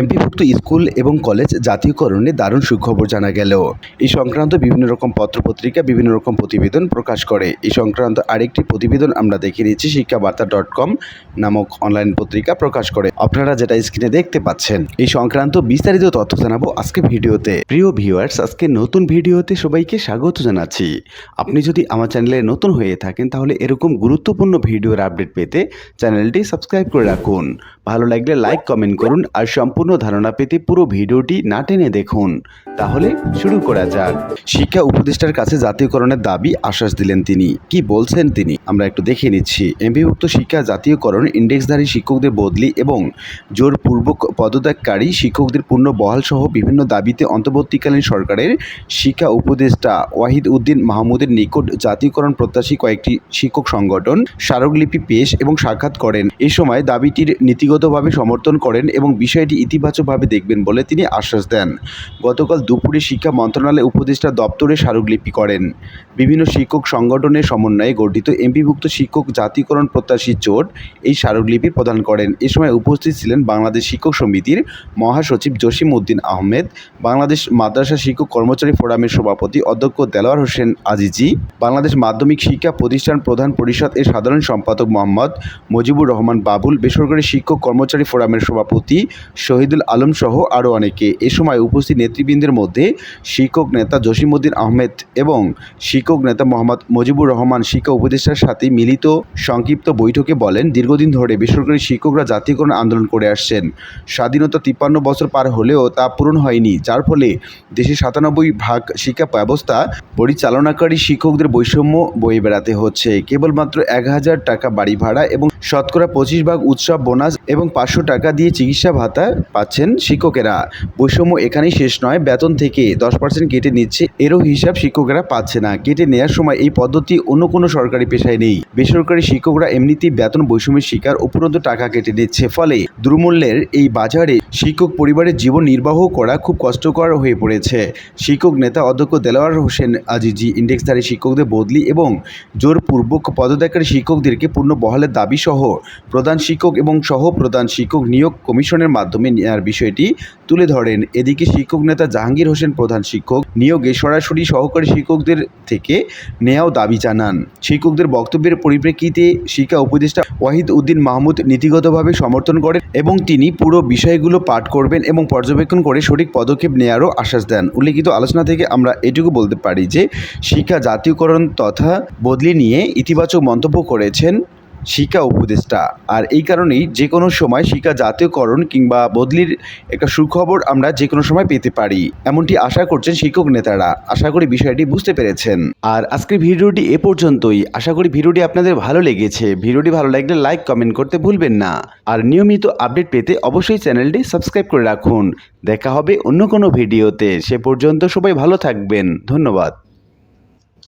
এমপিভুক্ত school এবং college জাতীয়করণে দারুণ সুখবর জানা গেল। এই সংক্রান্ত বিভিন্ন রকম পত্রপত্রিকা, বিভিন্ন রকম প্রতিবেদন প্রকাশ করে। এই সংক্রান্ত আরেকটি প্রতিবেদন আমরা দেখে নিচ্ছি শিক্ষাবার্তা ডট কম নামক অনলাইন পত্রিকা প্রকাশ করে। আপনারা যেটা স্ক্রিনে দেখতে পাচ্ছেন, এই সংক্রান্ত বিস্তারিত তথ্য জানাব আজকে ভিডিওতে। প্রিয় ভিউয়ার্স, আজকে নতুন ভিডিওতে সবাইকে স্বাগত জানাচ্ছি। আপনি যদি আমার চ্যানেলে নতুন হয়ে থাকেন, তাহলে এরকম গুরুত্বপূর্ণ ভিডিওর আপডেট পেতে চ্যানেলটি সাবস্ক্রাইব করে রাখুন। ভালো লাগলে লাইক, কমেন্ট করুন আর সম্পূর্ণ ধারণা পেতে পুরো ভিডিওটি না টেনে দেখুন। তাহলে শুরু করা যাক। শিক্ষা উপদেষ্টার কাছে জাতীয়করণের দাবি আশ্বাস দিলেন তিনি। কি বলছেন তিনি? আমরা একটু দেখে নিচ্ছি। এমপিভুক্ত শিক্ষা জাতীয়করণ ইন্ডেক্সধারী শিক্ষকদের বদলি এবং জোরপূর্বক পদত্যাগকারী শিক্ষকদের পূর্ণ বহাল সহ বিভিন্ন দাবিতে অন্তর্বর্তীকালীন সরকারের শিক্ষা উপদেষ্টা ওয়াহিদ উদ্দিন মাহমুদের নিকট জাতীয়করণ প্রত্যাশী কয়েকটি শিক্ষক সংগঠন স্মারকলিপি পেশ এবং সাক্ষাৎ করেন। এ সময় দাবিটির নীতিগতভাবে সমর্থন করেন এবং বিষয়টি ইতিবাচকভাবে দেখবেন বলে তিনি আশ্বাস দেন। গতকাল দুপুরে শিক্ষা মন্ত্রণালয় উপদেষ্টা দপ্তরে স্মারকলিপি করেন। বিভিন্ন শিক্ষক সংগঠনের সমন্বয়ে গঠিত এমপিভুক্ত শিক্ষক জাতীয়করণ প্রত্যাশী জোট এই স্মারকলিপি প্রদান করেন। এ সময় উপস্থিত ছিলেন বাংলাদেশ শিক্ষক সমিতির মহাসচিব জসিম উদ্দিন আহমেদ, বাংলাদেশ মাদ্রাসা শিক্ষক কর্মচারী ফোরামের সভাপতি অধ্যক্ষ দেলোয়ার হোসেন আজিজি, বাংলাদেশ মাধ্যমিক শিক্ষা প্রতিষ্ঠান প্রধান পরিষদ এর সাধারণ সম্পাদক মোহাম্মদ মুজিবুর রহমান বাবুল, বেসরকারি শিক্ষক কর্মচারী ফোরামের সভাপতি শহীদুল আলম সহ আরও অনেকে। এ সময় উপস্থিত নেতৃবৃন্দের মধ্যে শিক্ষক নেতা জসিমউদ্দিন আহমেদ এবং শিক্ষক নেতা মোহাম্মদ মুজিবুর রহমান, শিক্ষা উপদেষ্টার সাথে মিলিত সংক্ষিপ্ত বৈঠকে বলেন, দীর্ঘদিন ধরে বেসরকারি শিক্ষকরা জাতীয়করণ আন্দোলন করে আসছেন। স্বাধীনতা তিপ্পান্ন বছর পার হলেও তা পূরণ হয়নি, যার ফলে দেশের সাতানব্বই ভাগ শিক্ষা ব্যবস্থা পরিচালনাকারী শিক্ষকদের বৈষম্য বয়ে বেড়াতে হচ্ছে। কেবলমাত্র এক হাজার টাকা বাড়ি ভাড়া এবং শতকরা পঁচিশ ভাগ উৎসব বোনাস এবং পাঁচশো টাকা দিয়ে চিকিৎসা ভাতা পাচ্ছেন শিক্ষকেরা। বৈষম্য এখানেই শেষ নয়, বেতন থেকে দশ পার্সেন্ট কেটে নিচ্ছে, এরও হিসাব শিক্ষকেরা পাচ্ছে না। কেটে নেওয়ার সময় এই পদ্ধতি অন্য কোনো সরকারি পেশায় নেই। বেসরকারি শিক্ষকরা এমনিতেই বেতন বৈষম্যের শিকার উপরন্ত টাকা কেটে নিচ্ছে, ফলে দুর্মূল্যের এই বাজারে শিক্ষক পরিবারের জীবন নির্বাহ করা খুব কষ্টকর হয়ে পড়েছে। শিক্ষক নেতা অধ্যক্ষ দেলোয়ার হোসেন আজিজি ইন্ডেক্সধারী শিক্ষকদের বদলি এবং জোরপূর্বক পদত্যাগকারী শিক্ষকদেরকে পূর্ণ বহালের দাবি সহ প্রধান শিক্ষক এবং সহ প্রধান শিক্ষক নিয়োগ কমিশনের মাধ্যমে নেওয়ার বিষয়টি তুলে ধরেন। এদিকে শিক্ষক নেতা জাহাঙ্গীর হোসেন প্রধান শিক্ষক নিয়োগে সরাসরি সহকারী শিক্ষকদের থেকে নেয়াও দাবি জানান। শিক্ষকদের বক্তব্যের পরিপ্রেক্ষিতে শিক্ষা উপদেষ্টা ওয়াহিদ উদ্দিন মাহমুদ নীতিগতভাবে সমর্থন করেন এবং তিনি পুরো বিষয়গুলো পাঠ করবেন এবং পর্যবেক্ষণ করে সঠিক পদক্ষেপ নেয়ারও আশ্বাস দেন। উল্লেখিত আলোচনা থেকে আমরা এটুকু বলতে পারি যে, শিক্ষা জাতীয়করণ তথা বদলি নিয়ে ইতিবাচক মন্তব্য করেছেন শিক্ষা উপদেষ্টা। আর এই কারণেই যে কোনো সময় শিক্ষা জাতীয়করণ কিংবা বদলির একটা সুখবর আমরা যে কোনো সময় পেতে পারি। এমনটি আশা করছেন শিক্ষক নেতারা। আশা করি বিষয়টি বুঝতে পেরেছেন। আর আজকের ভিডিওটি এ পর্যন্তই। আশা করি ভিডিওটি আপনাদের ভালো লেগেছে। ভিডিওটি ভালো লাগলে লাইক, কমেন্ট করতে ভুলবেন না। আর নিয়মিত আপডেট পেতে অবশ্যই চ্যানেলটি সাবস্ক্রাইব করে রাখুন। দেখা হবে অন্য কোনো ভিডিওতে। সে পর্যন্ত সবাই ভালো থাকবেন। ধন্যবাদ।